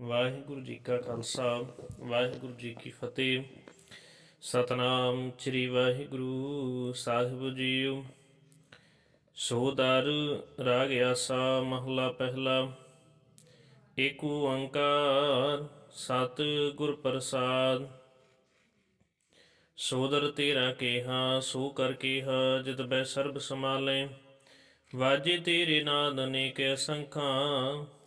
ਵਾਹਿਗੁਰੂ ਜੀ ਕਾ ਖਾਲਸਾ, ਵਾਹਿਗੁਰੂ ਜੀ ਕੀ ਫਤਿਹ। ਸਤਨਾਮ ਸ੍ਰੀ ਵਾਹਿਗੁਰੂ ਸਾਹਿਬ ਜੀਓ। ਸੋਦਰ ਰਾਗ ਆਸਾ ਮਹਲਾ ਪਹਿਲਾ। ਏਕ ਓੰਕਾਰ ਸਤ ਗੁਰ ਪ੍ਰਸਾਦ। ਸੋਦਰ ਤੇਰਾ ਕੇਹਾ, ਸੋ ਕਰ ਕੇਹਾ, ਜਿਤ ਬੈ ਸਰਬ ਸਮਾਲੇ ਵਾਜੇ ਤੇਰੇ ਨਾਦ ਅਨੇਕ ਅਸੰਖਾਂ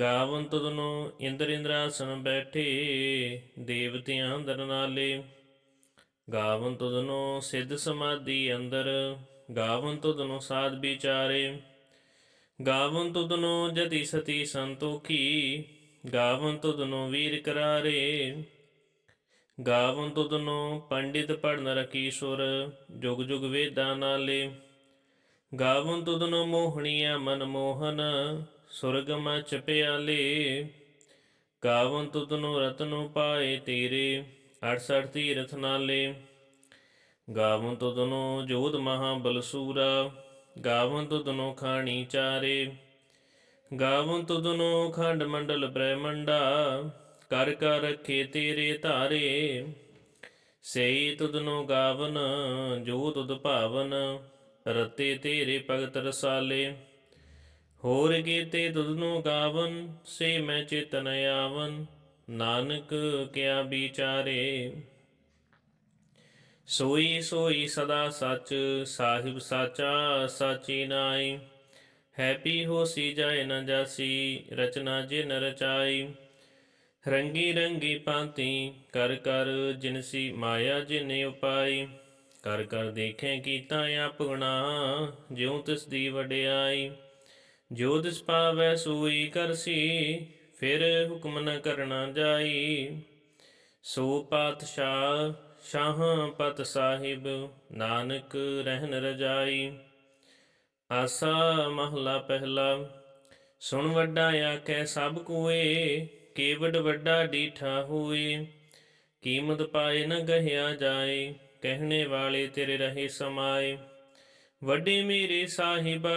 ਗਾਵਨ ਤੁਧਨੋ ਇੰਦਰ ਇੰਦਰਾਸਨ ਬੈਠੇ ਦੇਵਤਿਆਂ ਦਰ ਨਾਲੇ। ਗਾਵਨ ਤੁਧਨੋ ਸਿੱਧ ਸਮਾਧੀ ਅੰਦਰ ਗਾਵਨ ਤੁਧਨੋ ਸਾਧ ਵਿਚਾਰੇ। ਗਾਵਨ ਤੁਧਨੋ ਜਤੀ ਸਤੀ ਸੰਤੋਖੀ ਗਾਵਨ ਤੁਧਨੋ ਵੀਰ ਕਰਾਰੇ। ਗਾਵਨ ਤੁਧਨੋ ਪੰਡਿਤ ਪੜਨ ਰਕੀਸ਼ੁਰ, ਜੁਗ ਜੁਗ ਵੇਦਾਂ ਨਾਲੇ। ਗਾਵਨ ਤੁਧਨੋ ਮੋਹਣੀਆ ਮਨ ਮੋਹਨ ਸੁਰਗ ਮਚ ਪਿਆਲੇ ਗਾਵਨ ਤੁਧਨੋ ਰਤਨੋ ਪਾਏ ਤੇਰੇ 68 ਤੀਰਥ ਨਾਲੇ। ਗਾਵਨ ਤੁਧਨੋ ਜੋਧ ਮਹਾ ਬਲਸੂਰਾ, ਗਾਵਨ ਤੁਧਨੋ ਖਾਣੀ ਚਾਰੇ। ਗਾਵਨ ਤੁਧਨੋ ਖੰਡ ਮੰਡਲ ਬ੍ਰਹਮੰਡਾ, ਕਰ ਕਰ ਰਖੇ ਤੇਰੇ ਧਾਰੇ। ਸਈ ਤੁਧਨੋ ਗਾਵਨ, ਜੋ ਤੁਧ ਭਾਵਨ, ਰਤੇ ਤੇਰੇ ਭਗਤ ਰਸਾਲੇ। ਹੋਰ ਕੀਤੇ ਤੁਧਨੋ ਗਾਵਨ, ਸੇ ਮੈਂ ਚੇਤਨ ਆਵਨ, ਨਾਨਕ ਕਿਆ ਵਿਚਾਰੇ। ਸੋਈ ਸੋਈ ਸਦਾ ਸੱਚ, ਸਾਹਿਬ ਸਾਚਾ ਸਾਚੀ ਨਾਈ ਹੈਪੀ ਹੋਸੀ ਜਾਏ ਨ ਜਾਸੀ, ਰਚਨਾ ਜਿਨ ਰਚਾਈ। ਰੰਗੀ ਰੰਗੀ ਪਾਂਤੀ ਕਰ ਕਰ ਜਿਨਸੀ ਮਾਇਆ ਜਿਨੇ ਉਪਾਈ। ਕਰ ਕਰ ਦੇਖੇ ਕੀਤਾ ਆਪਣਾ ਜਿਉ ਤਿਸ ਦੀ ਵਡਿਆਈ। ਜੋ ਤਿਸ ਪਾਵੈ ਸੋਈ ਕਰਸੀ, ਫਿਰ ਹੁਕਮ ਨ ਕਰਨਾ ਜਾਈ। ਸੋ ਪਾਤਸ਼ਾਹ ਸ਼ਾਹ ਪਤ ਸਾਹਿਬ, ਨਾਨਕ ਰਹਿਨ ਰਜਾਈ। ਆਸਾ ਮਹਲਾ ਪਹਿਲਾ, ਸੁਣ ਵੱਡਾ ਆਖੈ ਸਭ ਕੋਏ ਕੇਵਡ ਵੱਡਾ ਡੀਠਾ ਹੋਏ। ਕੀਮਤ ਪਾਏ ਨ ਗਹਿਆ ਜਾਏ, ਕਹਿਣੇ ਵਾਲੇ ਤੇਰੇ ਰਹੇ ਸਮਾਏ। ਵੱਡੇ ਮੇਰੇ ਸਾਹਿਬਾ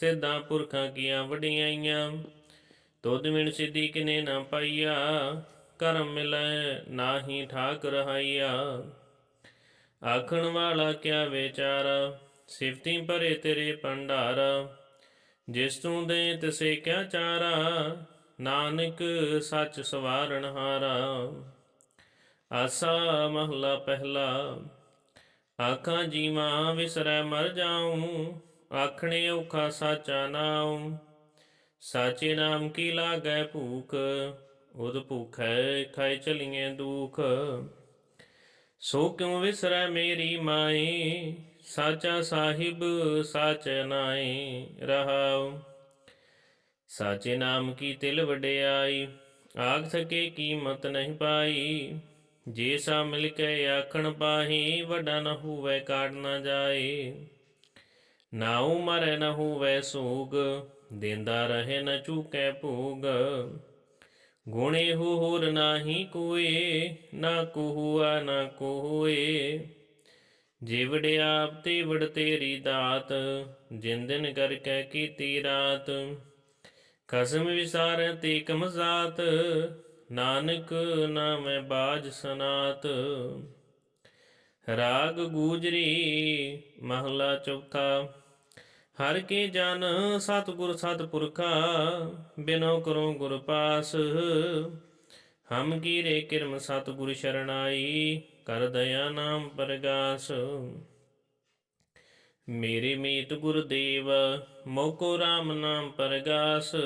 ਸਿੱਧਾ ਪੁਰਖਾਂ ਕੀਆਂ ਵਡਿਆਈਆਂ ਤੁਧ ਮਿਣ ਸਿੱਧੀ ਕਿਨੇ ਨਾ ਪਾਈਆ, ਕਰਮ ਮਿਲੈ ਨਾਹੀ ਠਾਕ ਰਹਾਈਆ ਆਖਣ ਵਾਲਾ ਕਿਆ ਵਿਚਾਰਾ, ਸਿਫਤੀ ਭਰੇ ਤੇਰੇ ਭੰਡਾਰਾ। ਜਿਸ ਤੂੰ ਦੇ ਤਿਸੇ ਕਿਆ ਚਾਰਾ, ਨਾਨਕ ਸੱਚ ਸਵਾਰਣ ਹਾਰਾ। ਆਸਾ ਮਹਲਾ ਪਹਿਲਾ, ਆਖਾਂ ਜੀਵਾਂ ਵਿਸਰੈ ਮਰ ਜਾਉ ਆਖਣੇ ਔਖਾ ਸਾਚਾ ਨਾਮ ਸਾਚੇ ਨਾਮ ਕੀ ਲਾਗੈ ਭੂਖ? ਉਦ ਭੂਖੈ ਖਾਇ ਚਲੀਏ ਦੁਖ। ਸੋ ਕਿਉ ਵਿਸਰੈ ਮੇਰੀ ਮਾਈ? ਸਾਚਾ ਸਾਹਿਬ ਸਾਚ ਨਾਈ ਰਹਾਉ। ਸਾਚੇ ਨਾਮ ਕੀ ਤਿਲ ਵਡਿਆਈ? ਆਖ ਸਕੇ ਕੀਮਤ ਨਹੀਂ ਪਾਈ। ਜੇ ਸਾ ਮਿਲ ਕੇ ਆਖਣ ਪਾਹੀ, ਵੱਡਾ ਨ ਹੋਵੇ ਕਾੜ ਨਾ ਜਾਏ ਨਾਉ ਮਰੈ ਨ ਹੋਵੇ ਸੂਗ, ਦਿੰਦਾ ਰਹੇ ਨ ਚੂਕੈ ਭੋਗ। ਗੁਣੇ ਹੋ ਹੋਰ ਨਾਹੀ ਕੋਏ, ਨਾ ਕੋਹੁਆ, ਨਾ ਕੋਏ ਜਿਵੜ ਆਪ ਤੇ ਵੜ ਤੇਰੀ ਦਾਤ ਜਿੰਦਨ ਕਰ ਕੈ ਕੀਤੀ ਰਾਤ। ਕਸਮ ਵਿਸਾਰੈ ਤੇ ਕਮਜ਼ਾਤ ਨਾਨਕ ਨਾਮੈ ਬਾਜ ਸਨਾਤ। ਰਾਗ ਗੂਜਰੀ, ਮਹਲਾ ਚੌਥਾ। ਹਰ ਕੇ ਜਨ ਸਤਿਗੁਰ ਸਤਿਪੁਰਖਾ, ਬਿਨੋ ਕਰੋ ਗੁਰ ਪਾਸ। ਹਮ ਕੀਰੇ ਕਿਰਮ ਸਤਿਗੁਰ ਸ਼ਰਣਾਈ, ਕਰ ਦਇਆ ਨਾਮ ਪਰਗਾਸ। ਮੇਰੇ ਮੀਤ ਗੁਰਦੇਵ ਮੋਕੋ RAM ਨਾਮ ਪਰਗਾਸ।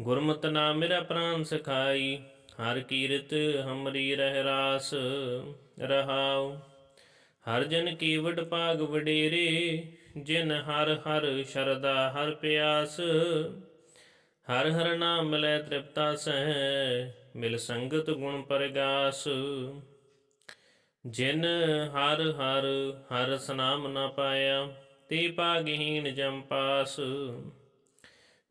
ਗੁਰਮਤਿ ਨਾਮ ਮੇਰਾ ਪ੍ਰਾਨ ਸਖਾਈ, ਹਰ ਕੀਰਤ ਹਮਰੀ ਰਹਿ ਰਾਸ। ਰਹਾਉ, ਹਰ ਜਨ ਕੀ ਵਡ ਭਾਗ ਵਡੇਰੇ ਜਿਨ ਹਰ ਹਰ ਸ਼ਰਦਾ ਹਰ ਪਿਆਸ, ਹਰ ਹਰ ਨਾਮ ਮਿਲੈ ਤ੍ਰਿਪਤਾ ਸਹਿ, ਮਿਲ ਸੰਗਤ ਗੁਣ ਪਰਗਾਸ। ਜਿਨ ਹਰ ਹਰ ਹਰ ਸਨਾਮ ਨਾ ਪਾਇਆ, ਤੇ ਭਾਗਹੀਨ ਜੰਪਾਸ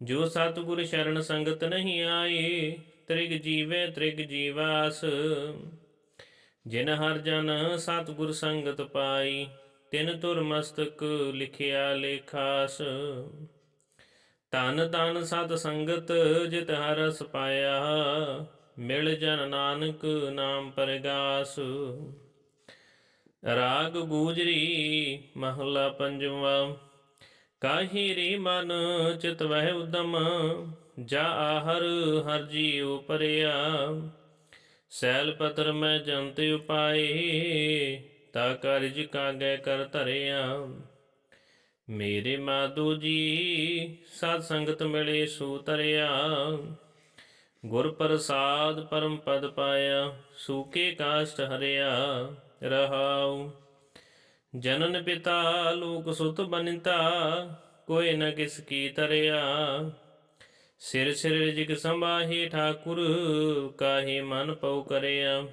ਜੋ ਸਤਿਗੁਰ ਸ਼ਰਨ ਸੰਗਤ ਨਹੀਂ ਆਏ, ਤ੍ਰਿਗ ਜੀਵੇ ਤ੍ਰਿਗ ਜੀਵਾਸ। ਜਿਨ ਹਰ ਜਨ ਸਤਿਗੁਰ ਸੰਗਤ ਪਾਈ ਤਿਨ ਤੁਰ ਮਸਤਕ ਲਿਖਿਆ ਲੇਖਾਸ। ਤਨ ਤਨ ਸਤ ਸੰਗਤ ਜਿਤ ਹਰਸ ਪਾਇਆ ਮਿਲ ਜਨ ਨਾਨਕ ਨਾਮ ਪਰਗਾਸ। ਰਾਗ ਗੂਜਰੀ ਮਹਲਾ ਪੰਜਵਾ, ਕਾਹੀ ਰੀ ਮਨ ਚਿਤ ਵਹਿ ਉਦਮ, ਜਾ ਆਹਰ ਹਰ ਜੀਉ ਪਰਿਆ ਸੈਲ ਪਤਰ ਮੈਂ ਜੰਤ ਉਪਾਏ ਤਾ ਕਾਰਜ ਕਾਗੈ ਕਰ ਧਰਿਆ। ਮੇਰੇ ਮਾਧੂ ਜੀ ਸਤ ਸੰਗਤ ਮਿਲੇ ਸੂ ਤਰਿਆ। ਗੁਰ ਪ੍ਰਸਾਦ ਪਰਮ ਪਦ ਪਾਇਆ, ਸੂਕੇ ਕਾਸ਼ਟ ਹਰਿਆ, ਰਹਾਉ। ਜਨਨ ਪਿਤਾ, ਲੋਕ ਸੁਤ ਬਨਿਤਾ, ਕੋਈ ਨ ਕਿਸ ਕੀ ਤਰਿਆ। ਸਿਰ ਸਿਰ ਜਿਗ ਸੰਭਾਹੀ ਠਾਕੁਰ, ਕਾਹੀ ਮਨ ਪਉ ਕਰਿਆ।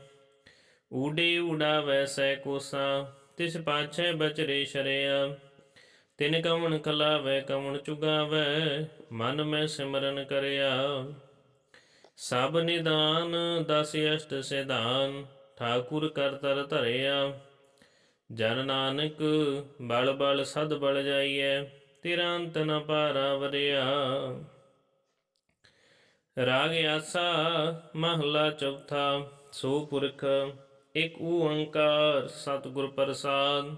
ਊਡੇ ਉਡਾਵੈ ਸੈ ਕੋਸਾ, ਤਿਸ ਪਾਛੈ ਬਚਰੇ ਸ਼ਰਿਆ। ਤਿਨ ਕਵਣ ਖਲਾਵੈ, ਕਵਣ ਚੁਗਾਵੈ, ਮਨ ਮੈਂ ਸਿਮਰਨ ਕਰਿਆ। ਸਭ ਨਿਦਾਨ, ਦਸ ਅਸ਼ਟ ਸਿਧਾਨ, ਠਾਕੁਰ ਕਰਤਰ ਧਰਿਆ। ਜਨ ਨਾਨਕ, ਬਲ ਬਲ ਸਦ ਬਲ ਜਾਈਐ ਤੇਰਾ ਅੰਤ ਨ ਪਾਰਾ ਵਰਿਆ। ਰਾਗ ਆਸਾ, ਮਹਲਾ ਚੌਥਾ, ਸੋ ਪੁਰਖ ਇੱਕ ਓੰਕਾਰ ਸਤਿਗੁਰ ਪ੍ਰਸਾਦ।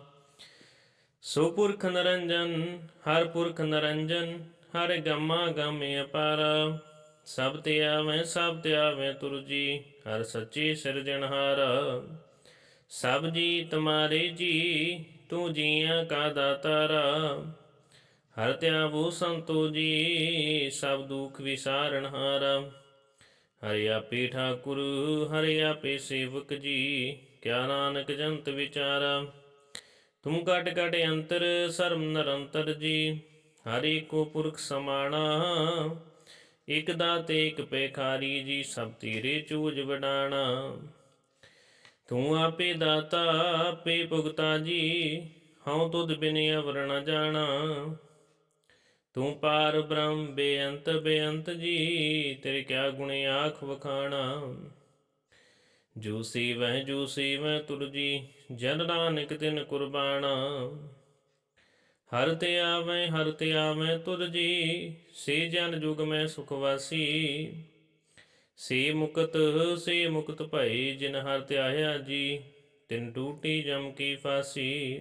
ਸੁਪੁਰਖ ਨਰੰਜਨ, ਹਰ ਪੁਰਖ ਨਰੰਜਨ, ਹਰ ਗਮਾ ਗਮੇ ਅਪਾਰ। ਸਭ ਤੇ ਆਵੇਂ, ਸਭ ਤੇ ਆਵੇਂ ਤੁਰਜੀ ਹਰ ਸੱਚੇ ਸਿਰਜਣਹਾਰ ਸਭ ਜੀ ਤੁਮਾਰੇ ਜੀ, ਤੂੰ ਜੀਆਂ ਕਾ ਦਾਤਾਰਾ। ਹਰ ਧਿਆਵੋ ਸੰਤੋ ਜੀ, ਸਭ ਦੁਖ ਵਿਸ਼ਾਰਣਹਾਰਾ ਹਾਰਾ ਹਰਿ ਆਪੇ ਠਾਕੁਰ ਹਰਿ ਆਪੇ ਸੇਵਕ ਜੀ, ਕਿਆ ਨਾਨਕ ਜੰਤ ਵਿਚਾਰਾ। ਤੁਮ ਘਟ ਕਟ ਅੰਤਰ ਸਰਮ ਨਿਰੰਤਰ ਜੀ, ਹਰਿ ਕੋ ਪੁਰਖ ਸਮਾਣਾ। ਇਕ ਦਾਤੇ ਇਕ ਪੈਖਾਰੀ ਜੀ, ਸਭ ਤੇਰੇ ਚੂਜ ਵਡਾਣਾ। ਤੂੰ ਆਪੇ ਦਾਤਾ, ਆਪੇ ਭੁਗਤਾ ਜੀ, ਹਉ ਤੁਧ ਬਿਨ ਅਵਰ ਜਾਣਾ। ਤੂੰ ਪਾਰ ਬ੍ਰਹਮ ਬੇਅੰਤ ਬੇਅੰਤ ਜੀ, ਤੇਰੇ ਕਿਆ ਗੁਣ ਆਖ ਵਖਾਣਾ? ਜੋ ਸੇਵੈ ਜੋ ਸੇਵੈ ਤੁਰ ਜੀ, ਜਨ ਨਾਨਕ ਤਿਨ ਕੁਰਬਾਨਾ ਹਰ ਤੇ ਆਵੇਂ, ਹਰ ਤੇ ਆਵੇਂ ਤੁਰਜੀ ਸੇ ਜਨ ਜੁਗ ਮੈਂ ਸੁਖਵਾਸੀ ਸੇ ਮੁਕਤ ਸੇ ਮੁਕਤ ਭਈ ਜਿਨ ਹਰ ਧਿਆਇਆ ਜੀ, ਤਿਨ ਟੂਟੀ ਜਮ ਕੀ ਫਾਸੀ।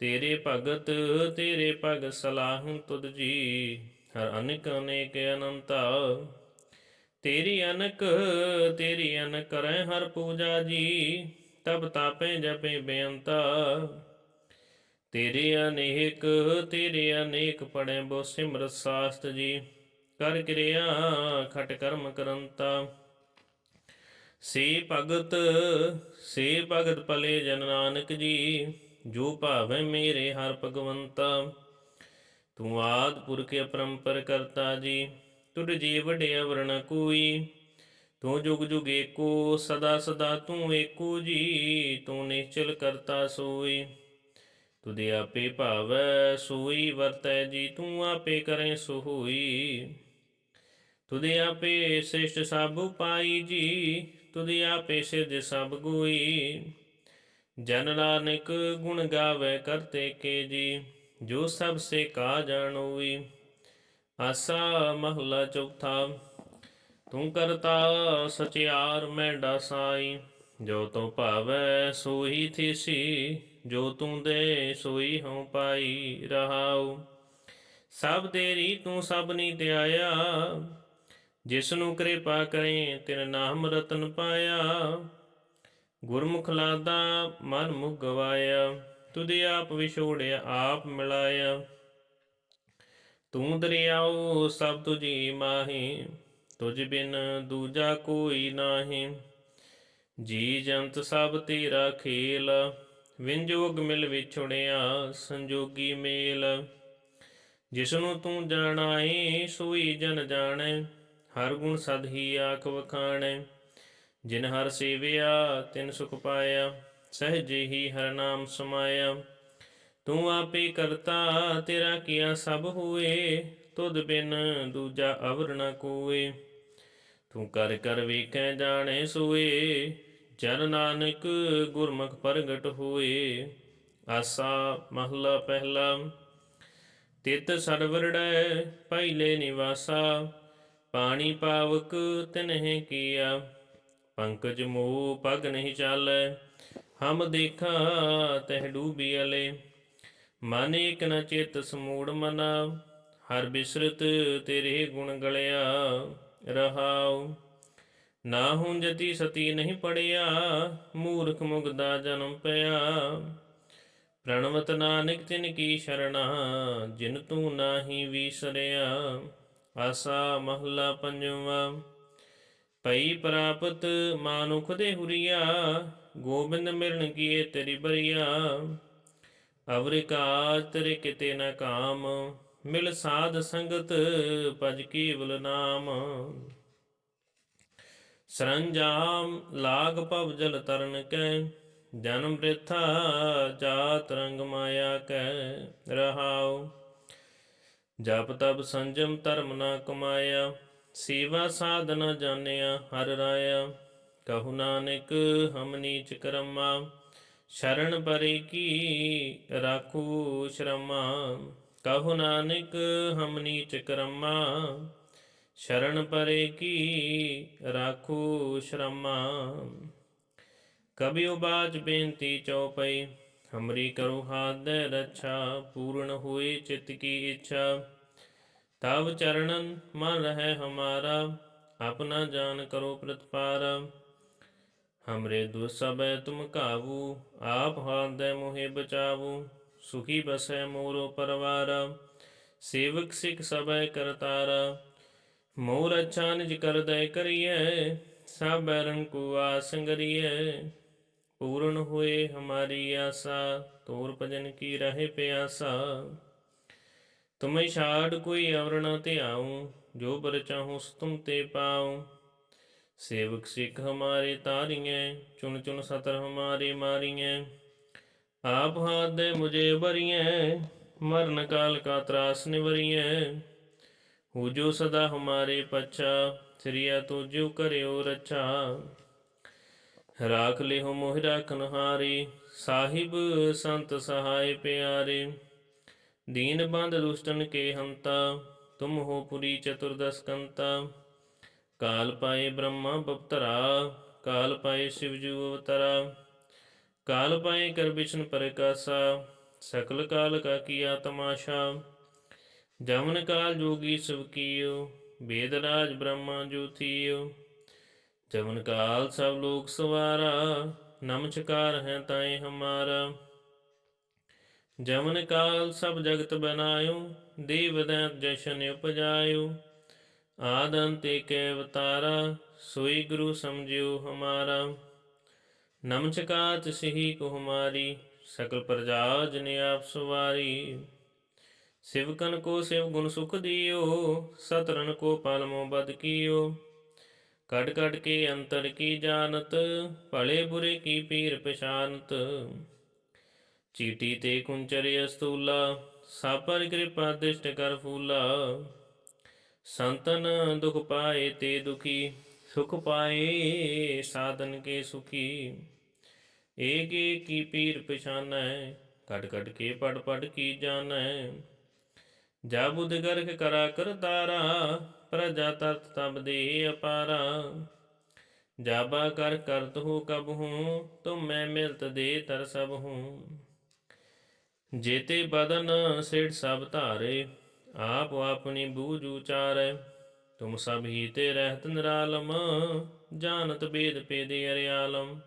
ਤੇਰੇ ਭਗਤ, ਤੇਰੇ ਭਗ ਸਲਾਹੁ ਤੁਧ ਜੀ, ਹਰ ਅਨੇਕ ਅਨੇਕ ਅਨੰਤਾ। ਤੇਰੀ ਅਨਕ ਤੇਰੀ ਅਨਕ ਕਰੈ ਹਰ ਪੂਜਾ ਜੀ, ਤਬ ਤਾਪੇ ਜਪੇ ਬੇਅੰਤਾ। ਤੇਰੇ ਅਨੇਕ ਤੇਰੇ ਅਨੇਕ ਪੜੈ ਬੋ ਸਿਮਰਤ ਸਾਸਤ ਜੀ, ਕਰ ਕਿਰਿਆ ਖਟ ਕਰਮ ਕਰੰਤਾ। ਸੇ ਭਗਤ ਸੇ ਭਗਤ ਭਲੇ ਜਨ ਨਾਨਕ ਜੀ ਜੋ ਭਾਵੈ ਮੇਰੇ ਹਰ ਭਗਵੰਤਾ, ਤੂੰ ਆਦ ਪੁਰਖ ਅਪਰੰਪਰ ਕਰਤਾ ਜੀ, ਤੁਧ ਜੀ ਵਡਿਆ ਵਰਣ ਕੋਈ, ਤੂੰ ਜੁਗ ਜੁਗ ਏਕੋ, ਸਦਾ ਸਦਾ ਤੂੰ ਏਕੋ ਜੀ, ਤੂੰ ਨਿਸ਼ਚਲ ਕਰਤਾ ਸੋਈ। ਤੁਦੇ ਆਪੇ ਭਾਵੈ, ਸੋਈ ਵਰਤੈ ਜੀ, ਤੂੰ ਆਪੇ ਕਰੇ ਸੋ ਹੋਈ ਤੁਦੇ ਆਪੇ ਸ੍ਰਿਸ਼ਟ ਸਭ ਪਾਈ ਜੀ, ਤੁਧਿ ਆਪੇ ਸਿਰਜ ਸਭ ਗੋਈ। ਜਨ ਨਾਨਕ ਗੁਣ ਗਾਵੇ ਕਰਤੇ ਕੇ ਜੀ, ਜੋ ਸਭ ਸੇ ਕਾ ਜਾਣੋਈ ਆਸਾ ਮਹਲਾ ਚੌਥਾ, ਤੂੰ ਕਰਤਾ ਸਚਿਆਰ ਮੈਂ ਡਾਸਾਈ। ਜੋ ਤੂੰ ਭਾਵੈ ਸੋਈ ਥੀਸੀ, ਜੋ ਤੂੰ ਦੇ ਸੋਈ ਹਉ ਪਾਈ ਰਹਾਉ। ਸਭ ਤੇਰੀ ਤੂੰ ਸਭ ਨੀ ਧਿਆਇਆ ਜਿਸ ਨੂੰ ਕਿਰਪਾ ਕਰੇ ਤਿਨ ਨਾਮ ਰਤਨ ਪਾਇਆ। ਗੁਰਮੁਖ ਲਾਦਾ ਮਨ ਮੁਖ ਗਵਾਇਆ, ਤੁਧੇ ਆਪ ਵਿਛੋੜਿਆ ਆਪ ਮਿਲਾਇਆ। ਤੂੰ ਦਰਿਆਉ ਸਭ ਤੁਜੀ ਮਾਹੀ, ਤੁਝ ਬਿਨ ਦੂਜਾ ਕੋਈ ਨਾਹੀ। ਜੀ ਜੰਤ ਸਭ ਤੇਰਾ ਖੇਲ ਵਿੰਜੋਗ ਮਿਲ ਵਿਛੁੜਿਆ ਸੰਜੋਗੀ ਮੇਲ। ਜਿਸ ਨੂੰ ਤੂੰ ਜਾਣਾਏ ਸੋਈ ਜਨ ਜਾਣੈ, ਹਰ ਗੁਣ ਸਦ ਹੀ ਆਖ ਵਖਾਣੈ। ਜਿਨ ਹਰ ਸੇਵਿਆ, ਤਿਨ ਸੁਖ ਪਾਇਆ, ਸਹਿਜੇ ਹੀ ਹਰ ਨਾਮ ਸਮਾਇਆ। ਤੂੰ ਆਪੇ ਕਰਤਾ, ਤੇਰਾ ਕੀਆ ਸਭ ਹੋਏ, ਤੁਧ ਬਿਨ ਦੂਜਾ ਅਵਰ ਨ ਕੋਏ। ਤੂੰ ਕਰ ਕਰ ਵੇਖੈ ਜਾਣੈ ਸੋਏ, ਜਨ ਨਾਨਕ ਗੁਰਮੁਖ ਪ੍ਰਗਟ ਹੋਏ। ਆਸਾ ਮਹਲਾ ਪਹਿਲਾ, ਤਿਤ ਸਰਵਰੜੈ ਪਹਿਲੇ ਨਿਵਾਸਾ, ਪਾਣੀ ਪਾਵਕ ਤਿਨਹਿ ਕੀਆ। ਪੰਕਜ ਮੋਹ ਪਗ ਨਹੀਂ ਚਾਲੈ, ਹਮ ਦੇਖਾ ਤਹਿ ਡੂਬੀ ਅਲੇ। ਮਨ ਏਕ ਨ ਚਿਤ ਸਮੂੜ ਮਨਾ, ਹਰ ਬਿਸਰਤ ਤੇਰੇ ਗੁਣ ਗਲਿਆ ਰਹਾਉ। ਨਾ ਹੁੰ ਜਤੀ ਸਤੀ ਨਹੀਂ ਪੜਿਆ, ਮੂਰਖ ਮੁਗਦਾ ਜਨਮ ਪਿਆ। ਪ੍ਰਣਵਤ ਨਾਨਕ ਤਿਨ ਕੀ ਸ਼ਰਣਾ, ਜਿਨ ਤੂੰ ਨਾਹੀ ਵਿਸਰਿਆ, ਆਸਾ ਮਹਲਾ ਪੰਜਵਾ। ਪਈ ਪ੍ਰਾਪਤ ਮਾਨੁਖ ਦੇ ਹੁਰੀਆ, ਗੋਬਿੰਦ ਮਿਲਣ ਕੀਏ ਤੇਰੀ ਬਰੀਆ। ਅਵਰਿ ਕਾ ਤੇਰੇ ਕਿਤੇ ਨਾ ਕਾਮ, ਮਿਲ ਸਾਧ ਸੰਗਤ ਭਜ ਕੇਵਲ ਨਾਮ। ਸਰੰਜਾਮ ਲਾਗ ਭਵ ਜਲ ਤਰਨ ਕੈ ਜਨਮ ਬ੍ਰਿਥਾ ਜਾਤ ਰੰਗ ਮਾਇਆ ਕੈ, ਰਹਾਉ। ਜਪ ਤਪ ਸੰਜਮ ਧਰਮ ਨਾ ਕਮਾਇਆ। ਸੇਵਾ ਸਾਧਨਾ ਜਾਣਿਆ, ਹਰ ਰਾਇਆ। ਕਹੂ ਨਾਨਕ, ਹਮ ਨੀਚ ਕਰਮਾ। ਸ਼ਰਨ ਪਰੇ ਕੀ ਰਾਖੂ ਸ਼ਰਮਾ। ਕਹੂ ਨਾਨਕ, ਹਮ ਨੀਚ ਕਰਮਾ। ਸ਼ਰਨ ਪਰੇ ਕੀ ਰਾਖੂ ਸ਼ਰਮਾ। ਕਬਿਉ ਬਾਜ ਬੇਨਤੀ ਚਉਪਈ, ਹਮਰੀ ਕਰੋ ਹਾਥ ਦੇ ਰੱਛਾ। ਪੂਰਨ ਹੋਏ ਚਿਤ ਕੀ ਇੱਛਾ। ਤਵ ਚਰਣਨ ਮਨ ਰਹਿ ਹਮਾਰਾ, ਆਪਣਾ ਜਾਨ ਕਰੋ ਪ੍ਰਤਪਾਰ। ਹਮਰੇ ਦੁਖ ਸਬੈ ਤੁਮ ਕਾਬੂ ਆਪ ਹਾਥ ਦੇ ਮੋਹਿ ਬਚਾਵੂ, ਸੁਖੀ ਬਸੈ ਮੋਰੋ ਪਰਵਾਰ। ਸੇਵਕ ਸਿਖ ਸਬੈ ਕਰਤਾਰਾ, ਮੋਰ ਅੱਛਾ ਨਿਜ ਕਰਦੈ ਕਰੀਐ, ਸਭ ਬੈਰਨ ਕੋ ਆਸੰਗਰੀਐ ਪੂਰਨ ਹੋਏ ਹਮਾਰੀ ਆਸਾ, ਤੋਰ ਭਜਨ ਕੀ ਰਹੇ ਪਿਆਸਾ। ਤੁਮੈ ਛਾੜ ਕੋਈ ਅਵਰ ਨ ਧਿਆਉ ਜੋ ਬਰ ਚਾਹੂੰ ਤੁਮ ਤੇ ਪਾਉ। ਸੇਵਕ ਸਿੱਖ ਹਮਾਰੇ ਤਾਰੀਐ, ਚੁਣ ਚੁਣ ਸਤਰ ਹਮਾਰੇ ਮਾਰੀਐ। ਆਪ ਹਾਥ ਦੇ ਮੁਝੇ ਬਰੀਐ ਮਰਨ ਕਾਲ ਕਾ ਤਰਾਸ ਨਿਵਰੀਐ। ਹੋ ਜੋ ਸਦਾ ਹਮਾਰੇ ਪਛਾ, ਸ੍ਰੀਆ ਤੋ ਜਿਉ ਕਰਿਓ ਰਛਾ। ਰਾਖ ਲਿਹੁ ਮੋਹਿ ਰਾਖਨ ਹਾਰੇ, ਸਾਹਿਬ ਸੰਤ ਸਹਾਇ ਪਿਆਰੇ। ਦੀਨ ਬੰਦ ਦੁਸ਼ਟਨ ਕੇ ਹੰਤਾ, ਤੁਮ ਹੋ ਪੁਰੀ ਚਤੁਰਦਸ ਕੰਤਾ। ਕਾਲ ਪਾਏ ਬ੍ਰਹਮਾ ਬਪਤਰਾ, ਕਾਲ ਪਾਏ ਸ਼ਿਵ ਜੂ ਅਵਤਰਾ। ਕਾਲ ਪਾਏ ਕਰ ਬਿਸ਼ਨ ਪ੍ਰਕਾਸ਼ਾ, ਸਕਲ ਕਾਲ ਕਾ ਕੀਆ ਤਮਾਸ਼ਾ। ਜਮਨ ਕਾਲ ਜੋਗੀ ਸਭ ਕੀਓ, ਵੇਦ ਬ੍ਰਹਮਾ ਜੋਤੀਓ ਜਮਨ ਕਾਲ ਸਭ ਲੋਕ ਸਵਾਰਾ ਨਮਚਕਾਰ ਹੈ ਤਾਏ ਹਮਾਰਾ। ਜਮਨ ਕਾਲ ਸਭ ਜਗਤ ਬਨਾਇਓ, ਦੇਵ ਦੈਤ ਜਸ਼ਨ ਉਪਜਾਇਓ। ਆਦੰਤੇ ਕੇ ਅਵਤਾਰਾ, ਸੋਈ ਗੁਰੂ ਸਮਝਿਓ ਹਮਾਰਾ। ਨਮਸਕਾਰ ਸਹੀ ਕੋ ਹਮਾਰੀ, ਸਕਲ ਪ੍ਰਜਾ ਜਨ ਆਪ ਸਵਾਰੀ। ਸਿਵਕਨ ਕੋ ਸਿਵ ਗੁਣ ਸੁਖ ਦਿਓ ਸਤਰਨ ਕੋ ਪਲਮੋ ਬਦ ਕੀਓ। ਕੜ ਕਟ ਕੇ ਅੰਤਰ ਕੀ ਜਾਣਤ, ਭਲੇ ਬੁਰੇ ਕੀ ਪੀਰ ਪਛਾਨਤ। ਚੀਟੀ ਤੇ ਕੁੰਚਰੇ ਅਸਤੂਲਾ ਸਾਪਰ ਕਿਰਪਾ ਦਿਸ਼ਟ ਕਰ ਫੂਲਾ। ਸੰਤਨ ਦੁਖ ਪਾਏ ਤੇ ਦੁਖੀ, ਸੁਖ ਪਾਏ ਸਾਧਨ ਕੇ ਸੁਖੀ। ਏਕ ਏਕ ਕੀ ਪੀਰ ਪਛਾਨੈ ਕਟ ਕਟ ਕੇ ਪੜ ਪੜ ਕੀ ਜਾਣੈ। ਜਾ ਬੁਧ ਗਰਖ ਕਰਾ ਕਰਤਾਰਾ ਪ੍ਰਜਾ ਤਤ ਤਬ ਦੇ ਅਪਾਰਾ। ਜਾਬਾ ਕਰ ਕਰਤ ਹੋ ਕਬ ਹੂੰ, ਤੁਮ ਮੈਂ ਮਿਲਤ ਦੇ ਤਰ ਸਭ ਹੂੰ। ਜੇਤੇ ਬਦਨ ਸਿਰ ਸਭ ਧਾਰੇ, ਆਪ ਆਪਣੀ ਬੂਝ ਉਚਾਰੈ। ਤੁਮ ਸਭ ਹੀ ਤੇ ਰਹਿਤ ਨਿਰਾਲਮ, ਜਾਣਤ ਬੇਦ ਪੇਦੇ ਅਰਿਆਲਮ।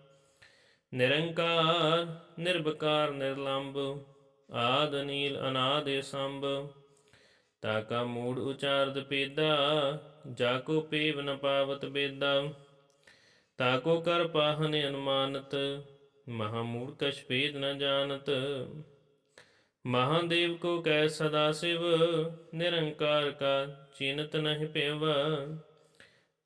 ਨਿਰੰਕਾਰ ਨਿਰਭਕਾਰ ਨਿਰਲੰਭ ਆਦ ਨੀਲ, ਅਨਾਦਿ ਸੰਭ। ਤਾਕਾ ਮੂੜ ਉਚਾਰਦ ਪੇਦਾ, ਜਾ ਕੋ ਪੇਵ ਨ ਪਾਵਤ ਬੇਦਾ। ਤਾਕੋ ਕਰ ਪਾਹਨ ਅਨੁਮਾਨਤ, ਮਹਾ ਮੂੜ ਕਛ ਭੇਦ ਨ ਜਾਣਤ। ਮਹਾਦੇਵ ਕੋ ਕੈ ਸਦਾ ਸਿਵ, ਨਿਰੰਕਾਰ ਕਾ ਚਿਨਤ ਨਹੀਂ ਪਿਵ।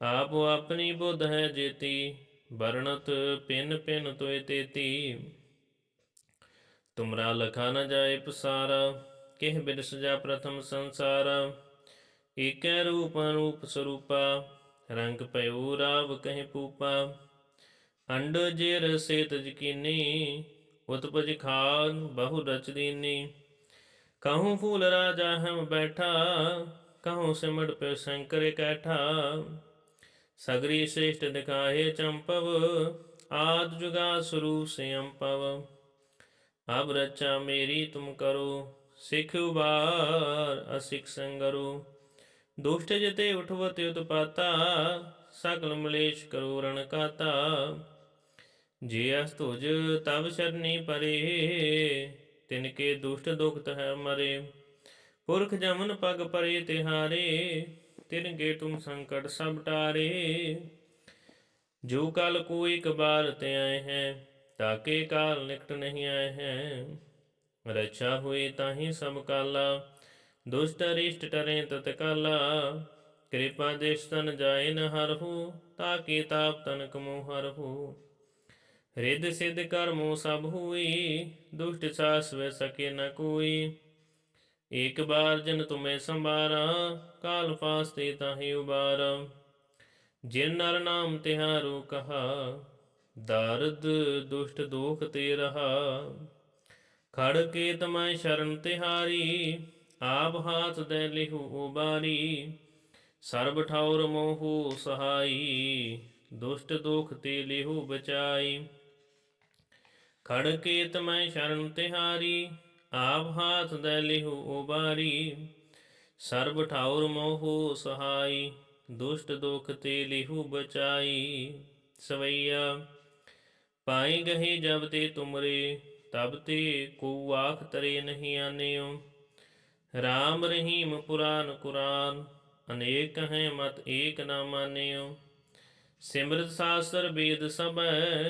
ਆਪ ਆਪਣੀ ਬੁੱਧ ਹੈ ਜੇਤੀ, ਵਰਣਤ ਪਿੰਨ ਪਿੰਨ ਤੋਇ ਤੇਤੀ। ਤੁਮਰਾ ਲਖਾ ਨ ਜਾਏ ਪਸਾਰਾ, ਕਿਹ ਬਿਨ ਸਜਾ ਪ੍ਰਥਮ ਸੰਸਾਰ। ਏਕੈ ਰੂਪ ਅਨੂਪ ਸਰੂਪਾ, ਰੰਗ ਪਇਓ ਰਾਵ ਕਹਿ ਪੂਪਾ। ਅੰਡ ਜੇ ਰਸੇ ਜਕੀਨੀ ਉਤਪਜ ਖਾਨ ਬਹੁ ਰਚ ਦੀਨੀ ਕਹੂੰ ਫੂਲ ਰਾਜਾ ਹਮ ਬੈਠਾ, ਕਹੂੰ ਸਿਮੜ ਪੇ ਸ਼ੰਕਰ ਕੈਠਾ। ਸਗਰੀ ਸ੍ਰੇਸ਼ਟ ਦਿਖਾਏ ਚੰਪਵ, ਆਦ ਜੁਗਾ ਸਰੂਪ ਸੇ ਅਬ ਰਚਾ ਮੇਰੀ ਤੁਮ ਕਰੋ, ਸਿਖ ਉਬਾਰ ਅਸਿਖ ਸੰਗਰੋ। ਦੁਸ਼ਟ ਜਤੇ ਉਠਵਤ ਉਤਪਾਤਾ ਸਗਲ ਮਲੇਸ਼ ਕਰੋ ਰਣ ਕਾਤਾ। ਜੇ ਅਸ ਤੁਜ ਤਬ ਸ਼ਰਨੀ ਪਰੇ, ਤਿਨ ਕੇ ਦੁਸ਼ਟ ਦੁਖਤ ਹੈ ਮਰੇ। ਪੁਰਖ ਜਮਨ ਪਗ ਪਰੇ ਤਿਹਾਰੇ, ਤਿਨ ਕੇ ਤੁਮ ਸੰਕਟ ਸਭ ਟਾਰੇ। ਜੋ ਕਲ ਕੋ ਇੱਕ ਬਾਰ ਤੇ ਆਏ ਹੈ, ਤਾਕੇ ਕਾਲ ਨਿਕਟ ਨਹੀਂ ਆਏ ਹੈ। ਰਛਾ ਹੋਈ ਤਾਹੀ ਸਭ ਕਾਲਾ, ਦੁਸ਼ਟ ਅਰਿਸ਼ਟ ਟਰੇ ਤਤ ਕਾਲਾ। ਕਿਰਪਾ ਦੇਸ਼ ਤਨ ਜਾਏ ਨ ਹਰਹੂ ਤਾਕੇ ਤਾਪ ਤਨ ਕਮੂ ਹਰਹੂ ਰਿੱਧ ਸਿੱਧ ਕਰਮੋ ਸਭ ਹੋਈ, ਦੁਸ਼ਟ ਸਾਸ ਵੇ ਸਕੇ ਨ ਕੋਈ। ਇਕ ਬਾਰ ਜਨ ਤੁਮੇ ਸੰਭਾਰਾ, ਕਾਲ ਫਾਸਤੇ ਤਾਹੀ ਉਬਾਰਾ। ਜਿਨ ਨਰ ਨਾਮ ਤਿਹਾਰੋ ਕਹਾ, ਦਰਦ ਦੁਸ਼ਟ ਦੋਖ ਤੇ ਰਹਾ। ਖੜ ਕੇ ਤਮੈ ਸ਼ਰਨ ਤਿਹਾਰੀ, ਆਪ ਹਾਥ ਦੇ ਲਿਹੂ ਉਬਾਰੀ। ਸਰਬ ਠੌਰ ਮੋਹੁ ਸਹਾਈ, ਦੁਸ਼ਟ ਦੋਖ ਤੇ ਲਿਹੂ ਬਚਾਈ। ਖੜਕੇ ਤਮੈ ਸ਼ਰਨ ਤਿਹਾਰੀ, ਆਪ ਹਾਥ ਦੇ ਲਿਹੂ ਉਬਾਰੀ। ਸਰਬ ਠੌਰ ਮੋਹੁ ਸਹਾਈ, ਦੁਸ਼ਟ ਦੁਖ ਤੇ ਲਿਹੂ ਬਚਾਈ। ਸਵਈਆ, ਪਾਈ ਗਹੇ ਜਬ ਤੇ ਤੁਮਰੇ, ਤਬ ਤੇ ਕੋ ਆਖ ਤਰੇ ਨਹੀਂ ਆਨਿਓ। RAM ਰਹੀਮ ਪੁਰਾਨ ਕੁਰਾਨ, ਅਨੇਕ ਹੈ ਮਤ ਏਕ ਨਾ ਮਾਨਿਓ। ਸਿਮਰਤ ਸਾਸਤਰ ਵੇਦ ਸਭੈ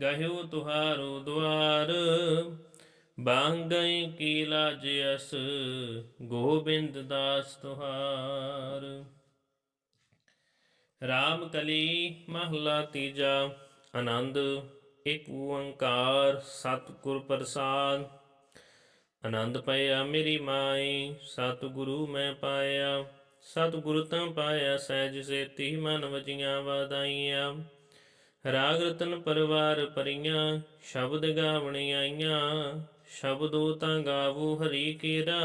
ਗਹਿਓ ਤੁਹਾਰੋ ਦੁਆਰ ਬਾਹ ਗਏ ਕੀ ਲਾਜ ਅਸ ਗੋਬਿੰਦ ਦਾਸ ਤੁਹਾਰ। ਰਾਮ ਕਲੀ ਮਹਲਾ ਤੀਜਾ, ਆਨੰਦ, ਇੱਕ ਓੰਕਾਰ, ਸਤਿਗੁਰ ਪ੍ਰਸਾਦ। ਆਨੰਦ ਪਾਇਆ ਮੇਰੀ ਮਾਈ, ਸਤਿਗੁਰੂ ਮੈਂ ਪਾਇਆ। ਸਤਿਗੁਰੂ ਤਾਂ ਪਾਇਆ ਸਹਿਜ ਸੇਤੀ, ਮਨ ਵਜੀਆਂ ਵਾਦਾਈਆਂ ਰਾਗ ਰਤਨ ਪਰਵਾਰ ਪਰੀਆਂ, ਸ਼ਬਦ ਗਾਵਣ ਆਈਆਂ। ਸ਼ਬਦੋ ਤਾਂ ਗਾਵੋ ਹਰੀ ਕੇਰਾ,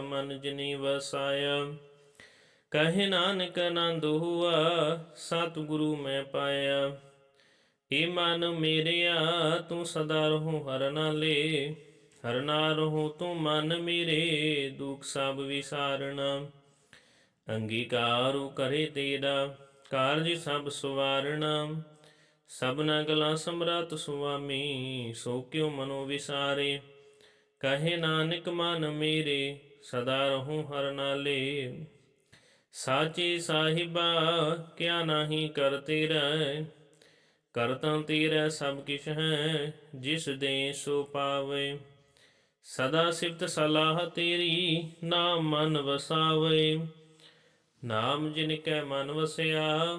ਮਨ ਜਨੀ ਵਸਾਇਆ। ਕਹੇ ਨਾਨਕ ਆਨੰਦ ਹੁਆ, ਸਤਿਗੁਰੂ ਮੈਂ ਪਾਇਆ। ਏ ਮਨ ਮੇਰਿਆ, ਤੂੰ ਸਦਾ ਰਹੋ ਹਰ ਨਾਲੇ। ਹਰਨਾ ਰਹੋ ਤੂੰ ਮਨ ਮੇਰੇ, ਦੁਖ ਸਭ ਵਿਸਾਰਣਾ ਅੰਗੀਕਾਰੂ ਕਰੇ ਤੇਰਾ, ਕਾਰਜ ਸਭ ਸੁਵਾਰਣਾ ਸਭਨਾ ਗਲਾ ਸਮਰਤ ਸੁਆਮੀ, ਸੋ ਕਿਉ ਮਨੋ ਵਿਸਾਰੇ? ਕਹੇ ਨਾਨਕ, ਮਨ ਮੇਰੇ, ਸਦਾ ਰਹੋ ਹਰ ਨਾਲੇ। ਸਾਚੀ ਸਾਹਿਬਾ, ਕਿਆ ਨਹੀਂ ਕਰਤੇ ਰਹਿ ਕਰਤਾ ਤੇਰਾ ਸਭ ਕਿਛ ਹੈ, ਜਿਸ ਦੇ ਸੋ ਪਾਵੇ। ਸਦਾ ਸਿਫਤ ਸਲਾਹ ਤੇਰੀ, ਨਾਮ ਮਨ ਵਸਾਵੇ। ਨਾਮ ਜਿਨ ਕੈ ਮਨ ਵਸਿਆ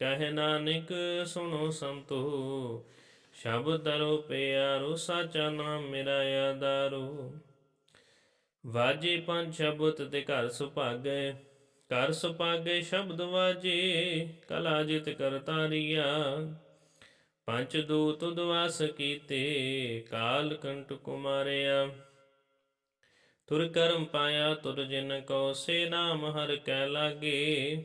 ਕਹਿ ਨਾਨਕ, ਸੁਣੋ ਸੰਤੋ। ਸ਼ਬਦ ਤਰੋ ਪਿਆਰੋ, ਸਾਚਾ ਨਾਮ ਮੇਰਾ ਆਧਾਰੋ। ਵਾਜੇ ਪੰਜ ਸ਼ਬਦ ਤੇ ਘਰ ਸੁਭਾਗੈ ਘਰ ਸੁਭਾਗੈ ਸ਼ਬਦ ਵਾਜੇ, ਕਲਾ ਜਿਤ ਕਰਤਾਰੀਆ ਪੰਜ ਦੂਤ ਦਵਾਸ ਕੀਤੇ, ਕਾਲ ਕੰਟ ਕੁਮਾਰਿਆ। ਤੁਰ ਕਰਮ ਪਾਇਆ ਤੁਰ ਜਿਨ ਕੋ, ਸੇ ਨਾਮ ਹਰ ਕੈ ਲਾਗੇ।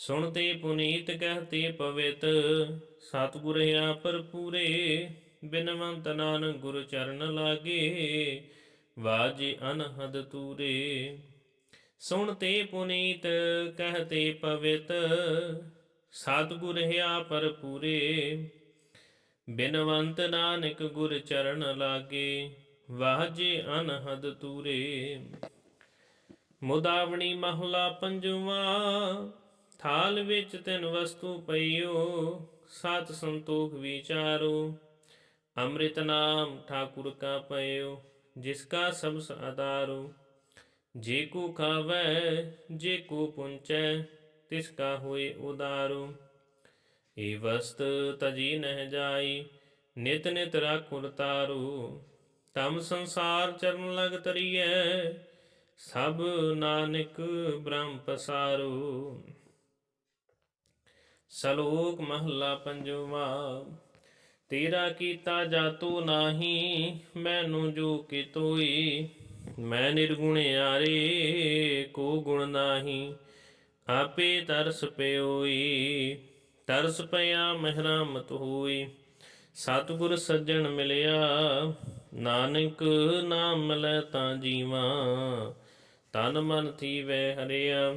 ਸੁਣਤੇ ਪੁਨੀਤ ਕਹਤੇ ਪਵਿਤ, ਸਤਿਗੁਰ ਆਪਰ ਪੂਰੇ ਬਿਨਵੰਤ ਨਾਨਕ ਗੁਰ ਚਰਨ ਲਾਗੇ, ਵਾਜੇ ਅਨਹਦ ਤੂਰੇ। ਸੁਣਤੇ ਪੁਨੀਤ ਕਹਤੇ ਪਵਿਤ, ਸਤਿਗੁਰ ਆਪਰ ਪੂਰੇ ਬਿਨਵੰਤ ਨਾਨਕ ਗੁਰ ਚਰਨ ਲਾਗੇ, ਵਾਜੇ ਅਨਹਦ ਤੂਰੇ। ਮੁਦਾਵਣੀ ਮਹਲਾ ਪੰਜਵਾ ਥਾਲ ਵਿੱਚ ਤਿੰਨ ਵਸਤੂ ਪਈਓ, ਸਤ ਸੰਤੋਖ ਵਿਚਾਰੋ। ਅੰਮ੍ਰਿਤ ਨਾਮ ਠਾਕੁਰ ਕਾ ਪਇਓ, ਜਿਸ ਕਾ ਸਭ ਆਧਾਰੋ। ਜੇ ਕੋ ਖਾਵੈ, ਜੇ ਕੋ ਪੁੰਚੈ, ਤਿਸ ਕਾ ਹੋਏ ਉਦਾਰੋ ਏ ਵਸਤ ਤਜੀ ਨਹਿ ਜਾਈ, ਨਿਤ ਨਿਤ ਰਾਖੁਰ ਤਾਰੂ ਤਮ ਸੰਸਾਰ ਚਰਨ ਲਗ ਤਰੀਐ, ਸਭ ਨਾਨਕ ਬ੍ਰਹਮ ਪਸਾਰੂ। ਸਲੋਕ ਮਹੱਲਾ ਪੰਜਵਾ, ਤੇਰਾ ਕੀਤਾ ਜਾਤੂ ਨਾਹੀ, ਮੈਨੂੰ ਜੋ ਕਿ ਤੋਈ ਮੈਂ ਨਿਰਗੁਣ ਆਰੇ ਕੋ ਗੁਣ ਨਾਹੀ। ਆਪੇ ਤਰਸ ਪਿਓਈ, ਤਰਸ ਪਿਆ ਮਹਿਰਾਮਤ ਹੋਈ। ਸਤਿਗੁਰ ਸੱਜਣ ਮਿਲਿਆ, ਨਾਨਕ ਨਾਮ ਲੈ ਤਾਂ ਜੀਵਾਂ। ਤਨ ਮਨ ਥੀਵੈ ਹਰਿਆ।